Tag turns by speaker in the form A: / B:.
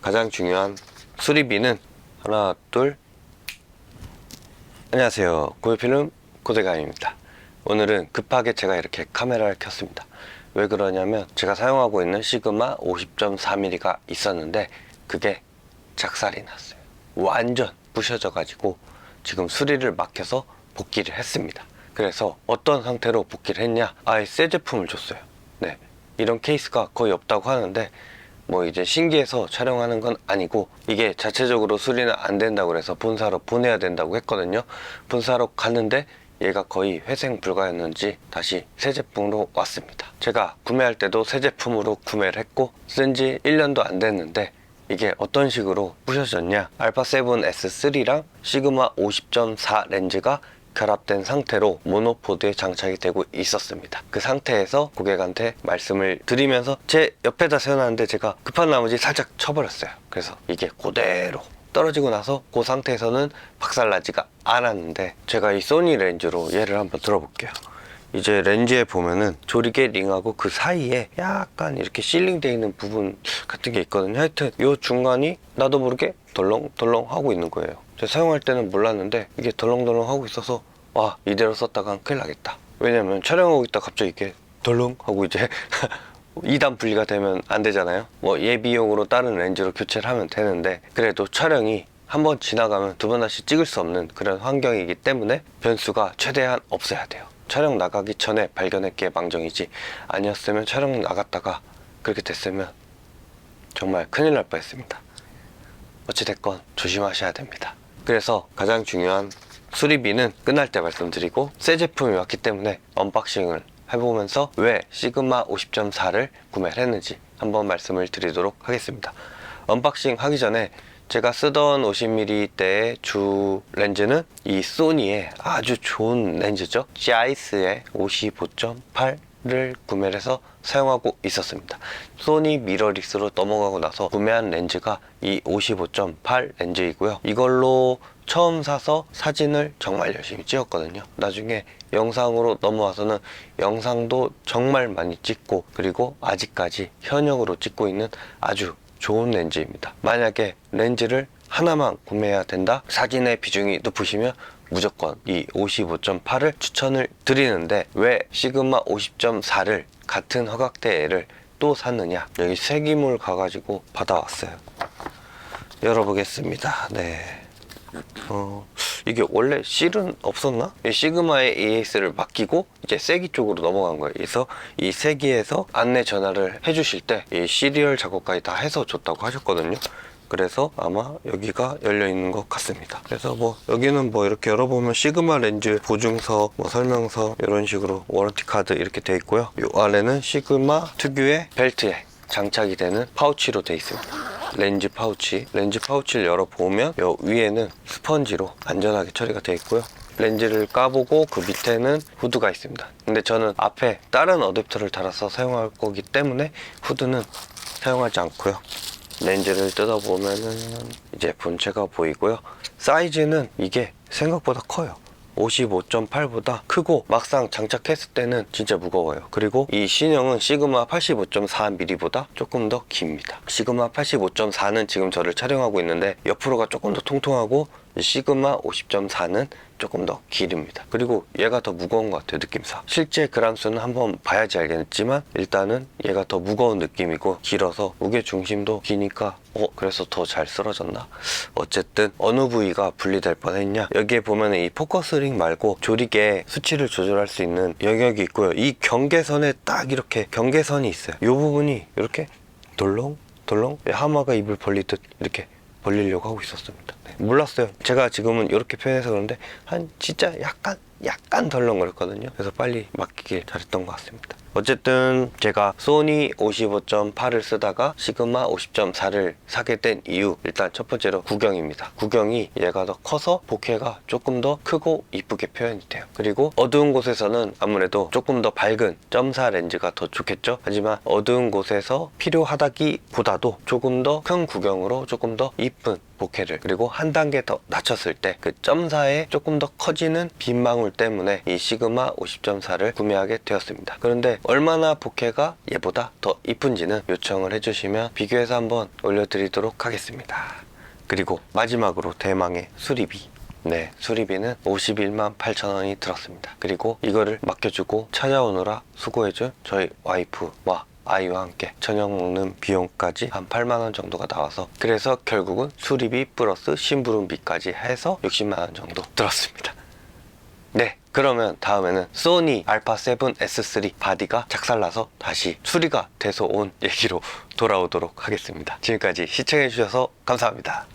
A: 가장 중요한 수리비는 하나 둘. 안녕하세요. 고유필름 고대가입니다. 오늘은 급하게 제가 이렇게 카메라를 켰습니다. 왜 그러냐면 제가 사용하고 있는 시그마 50.4mm가 있었는데 그게 작살이 났어요. 완전 부셔져 가지고 지금 수리를 맡겨서 복귀를 했습니다. 그래서 어떤 상태로 복귀를 했냐? 아예 새 제품을 줬어요. 네. 이런 케이스가 거의 없다고 하는데 뭐 이제 신기해서 촬영하는 건 아니고 이게 자체적으로 수리는 안 된다고 그래서 본사로 보내야 된다고 했거든요. 본사로 갔는데 얘가 거의 회생 불가였는지 다시 새 제품으로 왔습니다. 제가 구매할 때도 새 제품으로 구매를 했고 쓴 지 1년도 안 됐는데 이게 어떤 식으로 부셔졌냐 알파 7 S3랑 시그마 50.4 렌즈가 결합된 상태로 모노포드에 장착이 되고 있었습니다. 그 상태에서 고객한테 말씀을 드리면서 제 옆에다 세워놨는데 제가 급한 나머지 살짝 쳐버렸어요. 그래서 이게 그대로 떨어지고 나서 그 상태에서는 박살나지가 않았는데 제가 이 소니 렌즈로 얘를 한번 들어볼게요. 이제 렌즈에 보면은 조리개 링하고 그 사이에 약간 이렇게 실링되어 있는 부분 같은 게 있거든요. 하여튼 요 중간이 나도 모르게 덜렁덜렁 하고 있는 거예요. 제가 사용할 때는 몰랐는데 이게 덜렁덜렁 하고 있어서 와 이대로 썼다간 큰일 나겠다. 왜냐면 촬영하고 있다 갑자기 이렇게 덜렁 하고 이제 2단 분리가 되면 안 되잖아요. 뭐 예비용으로 다른 렌즈로 교체를 하면 되는데 그래도 촬영이 한 번 지나가면 두 번 다시 찍을 수 없는 그런 환경이기 때문에 변수가 최대한 없어야 돼요. 촬영 나가기 전에 발견했기에 망정이지 아니었으면 촬영 나갔다가 그렇게 됐으면 정말 큰일 날 뻔했습니다. 어찌됐건 조심하셔야 됩니다. 그래서 가장 중요한 수리비는 끝날 때 말씀드리고 새 제품이 왔기 때문에 언박싱을 해보면서 왜 시그마 50.4를 구매를 했는지 한번 말씀을 드리도록 하겠습니다. 언박싱 하기 전에 제가 쓰던 50mm대의 주 렌즈는 이 소니의 아주 좋은 렌즈죠. 자이스의 55.8 를 구매를 해서 사용하고 있었습니다. 소니 미러리스로 넘어가고 나서 구매한 렌즈가 이 55.8 렌즈이고요. 이걸로 처음 사서 사진을 정말 열심히 찍었거든요. 나중에 영상으로 넘어와서는 영상도 정말 많이 찍고 그리고 아직까지 현역으로 찍고 있는 아주 좋은 렌즈입니다. 만약에 렌즈를 하나만 구매해야 된다? 사진의 비중이 높으시면 무조건 이 55.8을 추천을 드리는데 왜 시그마 50.4를 같은 허각대를 또 샀느냐? 여기 세기물 가가지고 받아왔어요. 열어보겠습니다. 네. 어, 이게 원래 실은 없었나? 이 시그마의 AS를 맡기고 이제 세기 쪽으로 넘어간 거예요. 그래서 이 세기에서 안내 전화를 해주실 때 이 시리얼 작업까지 다 해서 줬다고 하셨거든요. 그래서 아마 여기가 열려 있는 것 같습니다. 그래서 뭐 여기는 뭐 이렇게 열어보면 시그마 렌즈 보증서, 뭐 설명서 이런 식으로 워런티 카드 이렇게 돼 있고요. 이 아래는 시그마 특유의 벨트에 장착이 되는 파우치로 돼 있습니다. 렌즈 파우치. 렌즈 파우치를 열어보면 요 위에는 스펀지로 안전하게 처리가 되어 있고요. 렌즈를 까보고 그 밑에는 후드가 있습니다. 근데 저는 앞에 다른 어댑터를 달아서 사용할 거기 때문에 후드는 사용하지 않고요. 렌즈를 뜯어보면은 이제 본체가 보이고요. 사이즈는 이게 생각보다 커요. 55.8보다 크고 막상 장착했을 때는 진짜 무거워요. 그리고 이 신형은 시그마 85.4mm보다 조금 더 깁니다. 시그마 85.4는 지금 저를 촬영하고 있는데 옆으로가 조금 더 통통하고 이 시그마 50.4는 조금 더 길입니다. 그리고 얘가 더 무거운 것 같아요, 느낌상. 실제 그람수는 한번 봐야지 알겠지만 일단은 얘가 더 무거운 느낌이고 길어서 무게 중심도 기니까 어 그래서 더 잘 쓰러졌나? 어쨌든 어느 부위가 분리될 뻔했냐? 여기에 보면 이 포커스링 말고 조리개 수치를 조절할 수 있는 영역이 있고요. 이 경계선에 딱 이렇게 경계선이 있어요. 이 부분이 이렇게 돌렁 돌렁 하마가 입을 벌리듯 이렇게 벌리려고 하고 있었습니다. 네, 몰랐어요. 제가 지금은 이렇게 표현해서 그런데 한 진짜 약간 약간 덜렁거렸거든요. 그래서 빨리 맡기길 잘했던 것 같습니다. 어쨌든 제가 소니 55.8을 쓰다가 시그마 50.4를 사게 된 이유 일단 첫 번째로 구경입니다. 구경이 얘가 더 커서 보케가 조금 더 크고 이쁘게 표현이 돼요. 그리고 어두운 곳에서는 아무래도 조금 더 밝은 점사 렌즈가 더 좋겠죠. 하지만 어두운 곳에서 필요하다기 보다도 조금 더 큰 구경으로 조금 더 이쁜 보케를 그리고 한 단계 더 낮췄을 때 그 점사에 조금 더 커지는 빗망울 때문에 이 시그마 50.4를 구매하게 되었습니다. 그런데 얼마나 보케가 얘보다 더 이쁜지는 요청을 해주시면 비교해서 한번 올려드리도록 하겠습니다. 그리고 마지막으로 대망의 수리비. 네, 수리비는 51만 8천 원이 들었습니다. 그리고 이거를 맡겨주고 찾아오느라 수고해준 저희 와이프와 아이와 함께 저녁 먹는 비용까지 한 8만 원 정도가 나와서 그래서 결국은 수리비 플러스 심부름비까지 해서 60만 원 정도 들었습니다. 네, 그러면 다음에는 소니 알파 7 S3 바디가 작살나서 다시 수리가 돼서 온 얘기로 돌아오도록 하겠습니다. 지금까지 시청해주셔서 감사합니다.